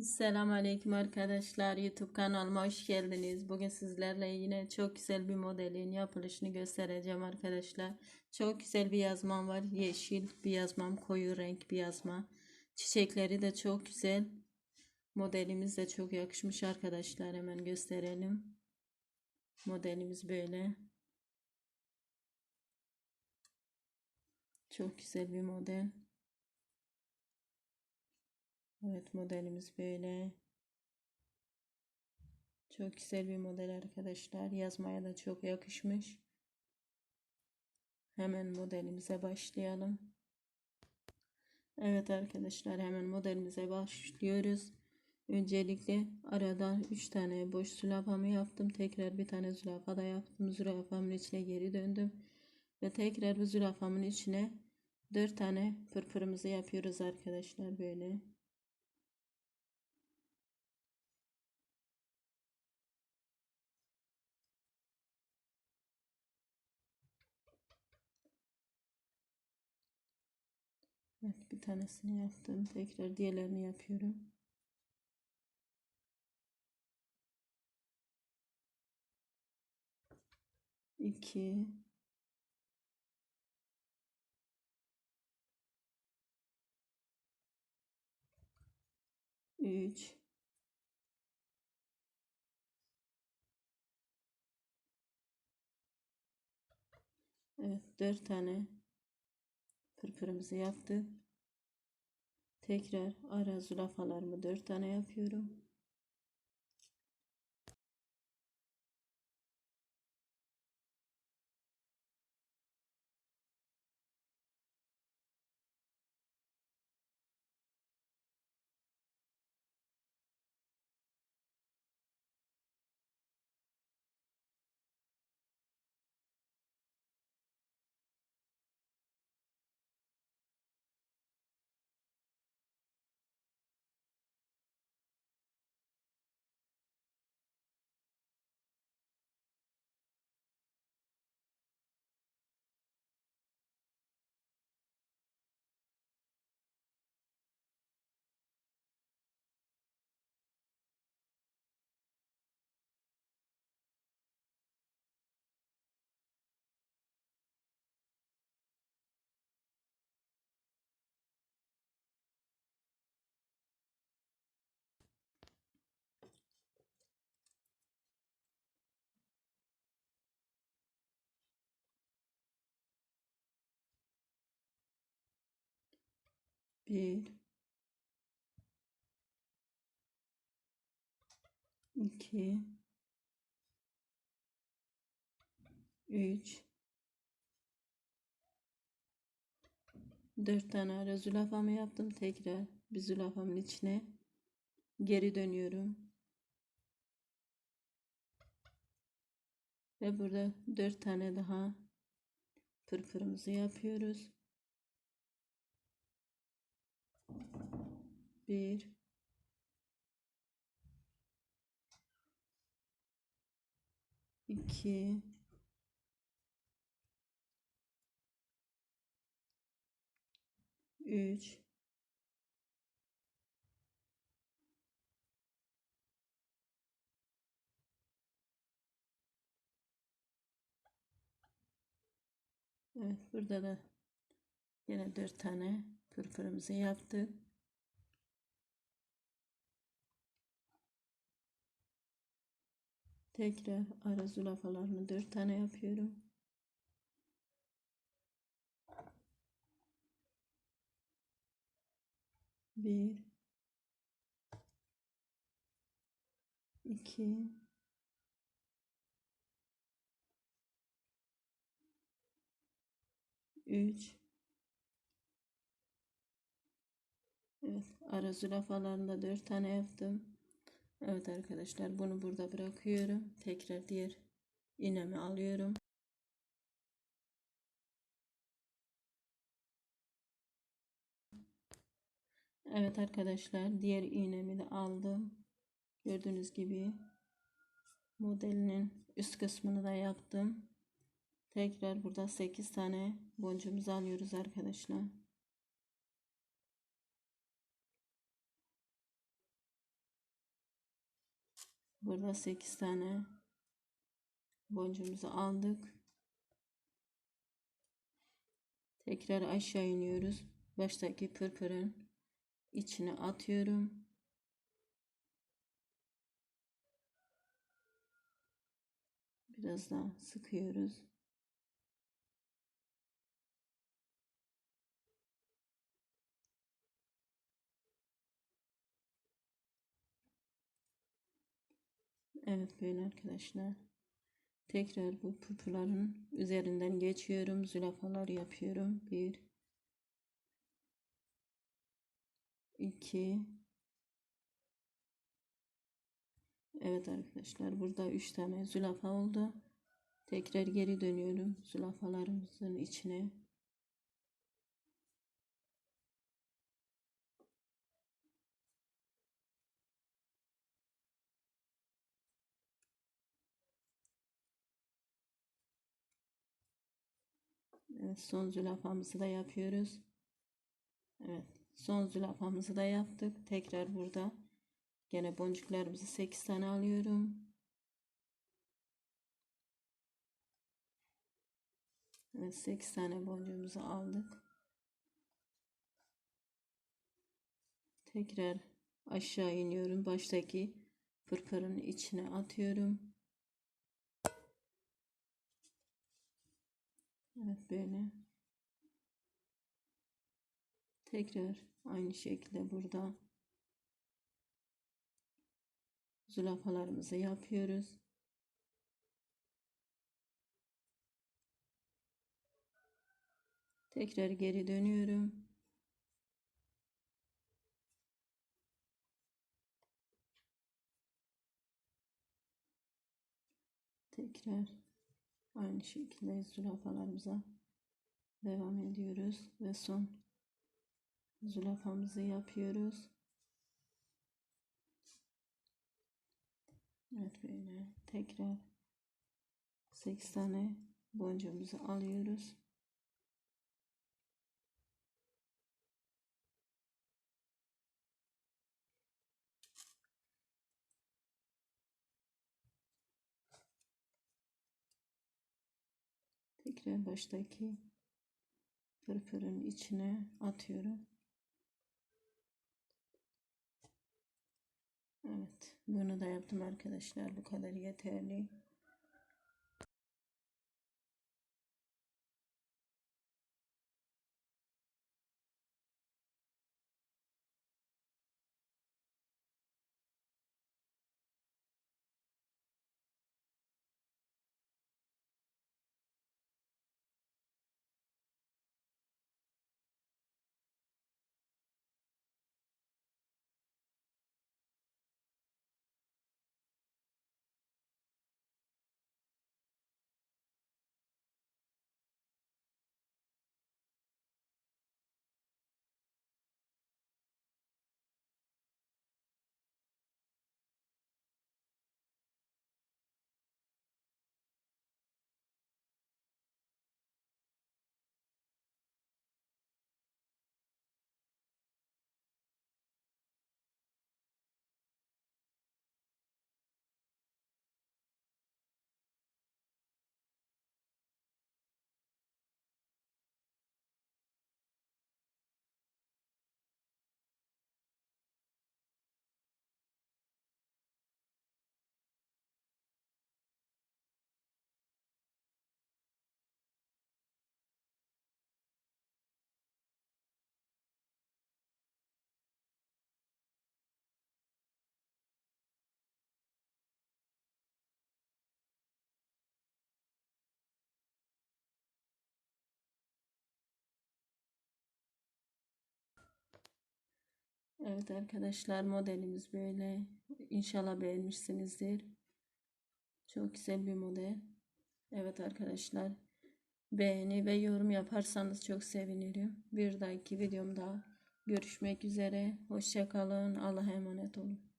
Selamünaleyküm arkadaşlar. YouTube kanalıma hoş geldiniz. Bugün sizlerle yine çok güzel bir modelin yapılışını göstereceğim arkadaşlar. Çok güzel bir yazmam var. Yeşil bir yazmam, koyu renk bir yazma. Çiçekleri de çok güzel. Modelimiz de çok yakışmış arkadaşlar. Hemen gösterelim. Modelimiz böyle. Çok güzel bir model. Evet modelimiz böyle. Çok güzel bir model arkadaşlar. Yazmaya da çok yakışmış. Hemen modelimize başlayalım. Evet arkadaşlar hemen modelimize başlıyoruz. Öncelikle arada 3 tane boş zürafamı yaptım. Tekrar bir tane zürafa da yaptım. Zürafamın içine geri döndüm. Ve tekrar bu zürafamın içine 4 tane pırpırımızı yapıyoruz arkadaşlar böyle. Bir tanesini yaptım. Tekrar diğerlerini yapıyorum. İki. Üç. Evet dört tane pırpırımızı yaptık. Tekrar ara zürafalarımı 4 tane yapıyorum. Bir, iki, üç, dört tane ara zülafamı yaptım. Tekrar bir zülafamın içine geri dönüyorum. Ve burada dört tane daha pırpırımızı yapıyoruz. Bir, iki, üç, Evet burada da yine dört tane pırpırımızı yaptık. Tekrar ara zülafalarını dört tane yapıyorum. Bir, iki, üç, evet ara zürafalarında dört tane yaptım. Evet arkadaşlar bunu burada bırakıyorum. Tekrar diğer iğnemi alıyorum. Evet arkadaşlar diğer iğnemi de aldım. Gördüğünüz gibi modelinin üst kısmını da yaptım. Tekrar burada 8 tane boncuğumuzu alıyoruz arkadaşlar. Burada 8 tane boncuğumuzu aldık. Tekrar aşağı iniyoruz. Baştaki pırpırın içine atıyorum. Biraz daha sıkıyoruz. Evet böyle arkadaşlar. Tekrar bu pırpırların üzerinden geçiyorum. Zülafalar yapıyorum. Bir, iki. Evet arkadaşlar burada üç tane zülafa oldu. Tekrar geri dönüyorum zülafalarımızın içine. Son zülafamızı da yapıyoruz. Evet, son zülafamızı da yaptık. Tekrar burada gene boncuklarımızı 8 tane alıyorum. Evet, 8 tane boncuğumuzu aldık. Tekrar aşağı iniyorum. Baştaki pırpırın içine atıyorum. Evet böyle. Tekrar aynı şekilde burada zülafalarımızı yapıyoruz. Tekrar geri dönüyorum. Tekrar aynı şekilde zülafalarımıza devam ediyoruz ve son zülafamızı yapıyoruz. Evet böyle tekrar 8 tane boncuğumuzu alıyoruz. Tekrar baştaki pırpırın içine atıyorum. Evet, bunu da yaptım arkadaşlar. Bu kadar yeterli. Evet arkadaşlar modelimiz böyle. İnşallah beğenmişsinizdir. Çok güzel bir model. Evet arkadaşlar. Beğeni ve yorum yaparsanız çok sevinirim. Bir dahaki videomda görüşmek üzere. Hoşçakalın. Allah'a emanet olun.